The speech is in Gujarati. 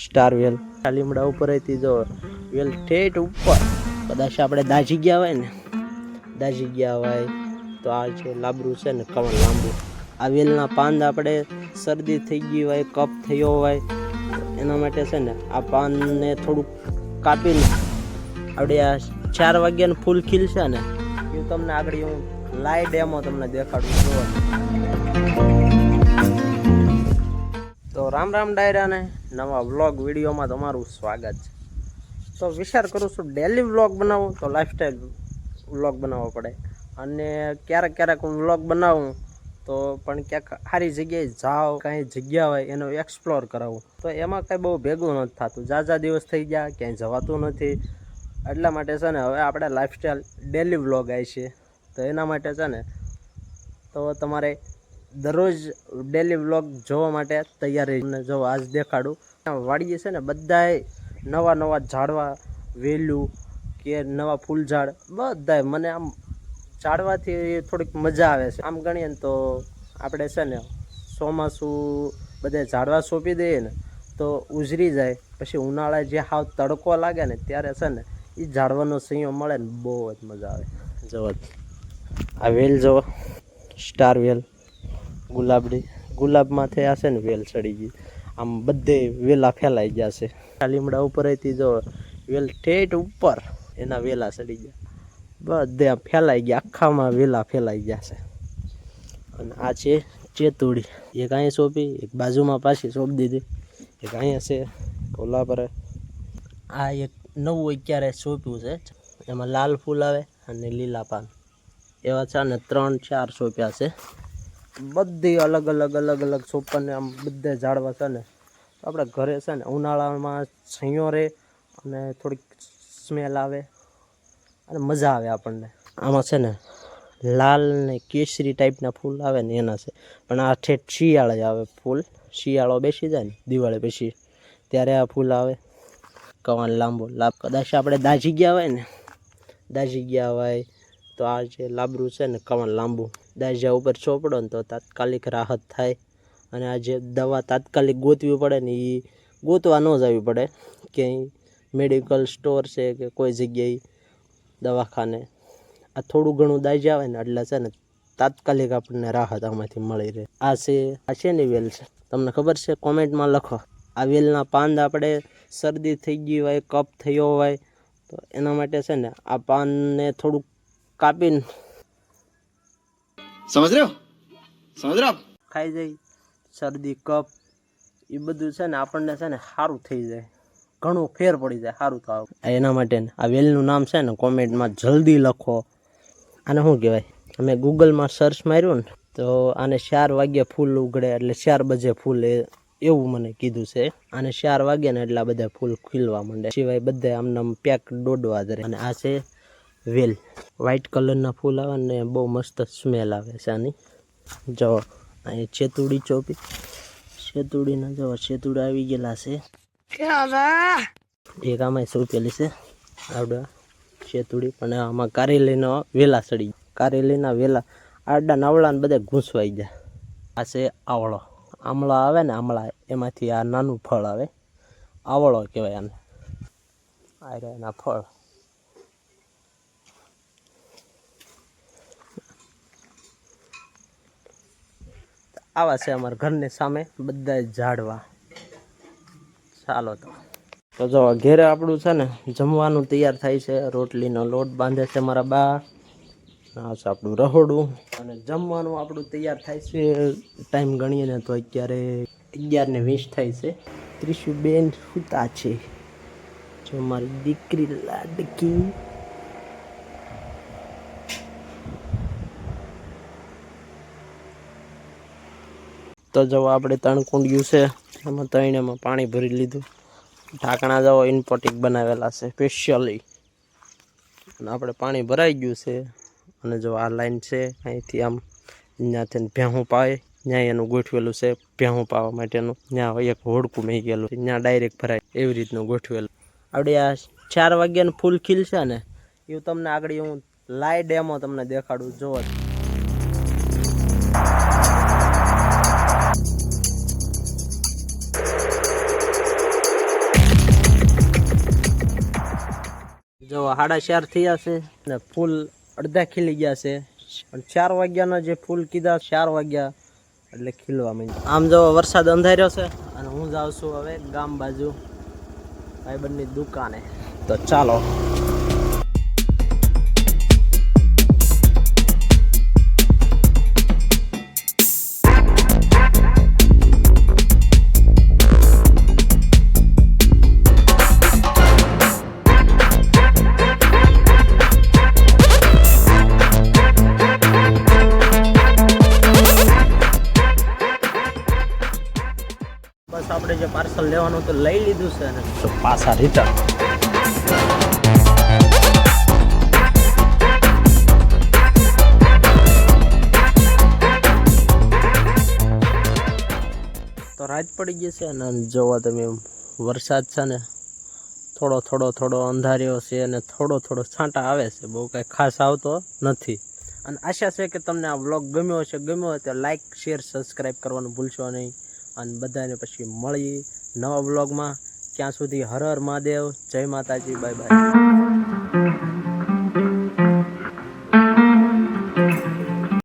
સ્ટાર વેલ આ ઉપર હતી જો વેલ ઠેઠ ઉપર. કદાચ આપણે દાજી ગયા હોય ને દાજી ગયા હોય, તો આ છે લાબરું છે ને કમળ લાંબુ. આ વેલના પાન આપણે શરદી થઈ ગઈ હોય, કફ થયો હોય, એના માટે છે ને, આ પાનને થોડુંક કાપીને આપણે આ ચાર વાગ્યાનું ફૂલ ખીલશે ને એ તમને આગળ હું લાઈ ડેમો તમને દેખાડું જોવા તો રામ રામ ડાયરાને. નવા વ્લોગ વિડીયોમાં તમારું સ્વાગત છે. તો વિચાર કરું છું ડેલી વ્લોગ બનાવું તો લાઈફસ્ટાઈલ વ્લોગ બનાવવો પડે. અને ક્યારેક ક્યારેક હું વ્લોગ બનાવું તો પણ ક્યાંક સારી જગ્યાએ જાઓ કાંઈ જગ્યા હોય એનો એક્સપ્લોર કરાવું. તો એમાં કાંઈ બહુ ભેગું નથી થતું. ઝાઝા દિવસ થઈ ગયા, ક્યાંય જવાતું નથી. એટલા માટે છે ને હવે આપણે લાઈફસ્ટાઈલ ડેલી વ્લોગ આવી છે. તો એના માટે છે ને તો તમારે દરરોજ ડેલી વ્લોગ જોવા માટે તૈયાર જો આજ દેખાડું વાડીએ છે ને બધાય નવા નવા ઝાડવા, વેલું કે નવા ફૂલ ઝાડ બધાય મને આમ ઝાડવાથી થોડીક મજા આવે છે. આમ ગણીએ ને તો આપણે છે ને ચોમાસું બધે ઝાડવા સોંપી દઈએ ને તો ઉજરી જાય. પછી ઉનાળા જે હાવ તડકો લાગે ને ત્યારે છે ને એ ઝાડવાનો સંયમ મળે ને બહુ જ મજા આવે. જવો આ વેલ જુઓ. સ્ટાર વેલ. ગુલાબડી. ગુલાબમાંથી આ છે ને વેલ ચડી ગઈ. આમ બધે વેલા ફેલાઈ ગયા છે. લીમડા ઉપર હતી જો, વેલ ઠેઠ ઉપર એના વેલા ચડી ગયા. બધે ફેલાઈ ગયા, આખામાં વેલા ફેલાઈ ગયા છે. અને આ છે ચેતુડી. એક અહીંયા સોંપી, એક બાજુમાં પાછી સોંપી દીધી. એક અહીંયા છે ઓલા પર. આ એક નવું અત્યારે સોંપ્યું છે. એમાં લાલ ફૂલ આવે અને લીલા પાન. એવા છે ને ત્રણ ચાર સોંપ્યા છે. બધી અલગ અલગ અલગ અલગ સોપાને આમ બધે ઝાડવા છે ને. આપણા ઘરે છે ને, ઉનાળામાં છૈયો રહે અને થોડીક સ્મેલ આવે અને મજા આવે આપણને. આમાં છે ને, લાલ ને કેસરી ટાઈપના ફૂલ આવે ને એના છે. પણ આ ઠેઠ શિયાળે આવે ફૂલ. શિયાળો બેસી જાય ને, દિવાળી પછી ત્યારે આ ફૂલ આવે. કવાન લાંબો લાભ. કદાચ આપણે દાજી ગયા હોય ને દાજી ગયા હોય તો આ જે લાબરું છે ને કવન લાંબુ દાજા ઉપર ચોપડો ને તો તાત્કાલિક રાહત થાય. અને આ જે દવા તાત્કાલિક ગોતવી પડે ને એ ગોતવા ન જવી પડે. ક્યાંય મેડિકલ સ્ટોર છે કે કોઈ જગ્યાએ દવાખાને, આ થોડું ઘણું દાજ્યા આવે ને એટલે છે ને તાત્કાલિક આપણને રાહત આમાંથી મળી રહે. આ છે આ છે ને વેલ છે. તમને ખબર છે? કોમેન્ટમાં લખો. આ વેલના પાન આપણે શરદી થઈ ગઈ હોય, કફ થયો હોય, તો એના માટે છે ને આ પાનને થોડુંક કાપીને. સમજ રહ્યો? સમજ રહ્યો ખાઈ જાય શરદી કફ એ બધું છે ને આપણને છે ને સારું થઈ જાય. ઘણું ફેર પડી જાય સારું થાવ. એના માટે આ વેલનું નામ છે ને કોમેન્ટમાં જલ્દી લખો. આને શું કહેવાય? અમે ગૂગલમાં સર્ચ માર્યું ને તો આને ચાર વાગ્યા ફૂલ ઉગડે એટલે ચાર બજે ફૂલ એ એવું મને કીધું છે. અને ચાર વાગ્યા ને એટલા બધા ફૂલ ખીલવા માંડે. સિવાય બધા આમને પેક દોડવા જ અને આ છે વેલ. વ્હાઇટ કલરના ફૂલ આવે ને બહુ મસ્ત સ્મેલ આવે છે આની. જો અહીં ચેતુડી ચોપી. ચેતુડીના જો ચેતુડા આવી ગયેલા છે. એક આમાં સોંપેલી છે. આવડા. ચેતુડી પણ આમાં કારેલીનો વેલા સડી ગયા. કારેલીના વેલા આડા નાવડા ને બધા ઘૂંસવાઈ જાય આ છે આવળો. આમળા આવે ને આમળા એમાંથી આ નાનું ફળ આવે. આવળો કહેવાય આને. આ રહ્યા એના ફળ. આવા છે અમારા ઘરની સામે બધા ઝાડવા. ચાલો તો. તો જો ઘેરે આપણું છે ને, જમવાનું તૈયાર થાય છે. રોટલીનો લોટ બાંધે છે મારા બા. છે આપણું રહોડું. અને જમવાનું આપણું તૈયાર થાય છે. ટાઈમ ગણીએ ને તો અત્યારે અગિયાર ને વીસ થાય છે. ત્રીસું બેન સૂતા છે. જો, મારી દીકરી લાડકી. તો જો આપણે ત્રણ કુંડિયું છે, એમાં ત્રણેમાં પાણી ભરી લીધું. ઢાંકણા જવો ઇનપોટિક બનાવેલા છે સ્પેશિયલી અને આપણે પાણી ભરાઈ ગયું છે, અને જો આ લાઈન છે, અહીંથી આમ ત્યાંથી ભેહું પાવે ત્યાં એનું ગોઠવેલું છે, ભેહું પાવા માટેનું. ત્યાં એક હોડકું મેં ગયેલું ત્યાં ડાયરેક્ટ ભરાય, એવી રીતનું ગોઠવેલું. આપણે આ ચાર વાગ્યાનું ફૂલ ખીલશે ને, એવું તમને આગળ હું લાઈ ડેમો તમને દેખાડું, જોવો સાડા ચાર થયા છે ને ફૂલ અડધા ખીલી ગયા છે. પણ ચાર વાગ્યાના જે ફૂલ કીધા ચાર વાગ્યા એટલે ખીલવા માંડ્યા. આમ જો વરસાદ અંધાર્યો છે અને હું જાઉં છું હવે ગામ બાજુ ભાઈબંધની દુકાને. તો ચાલો. પાર્સલ લેવાનું તો લઈ લીધું છે ને તો પાછા રિટર્ન તો રાત પડી ગઈ છે અને જોવા તમે વરસાદ છે ને થોડો થોડો થોડો અંધાર્યો છે અને થોડો થોડો છાંટા આવે છે બહુ કાંઈ ખાસ આવતો નથી. અને આશા છે કે તમને આ વ્લોગ ગમ્યો હશે ગમ્યો હોય તો લાઇક શેર સબસ્ક્રાઈબ કરવાનું ભૂલશો નહીં. અને બધાને પછી મળી નવા બ્લોગમાં ત્યાં સુધી હર હર મહાદેવ. જય માતાજી. Bye bye.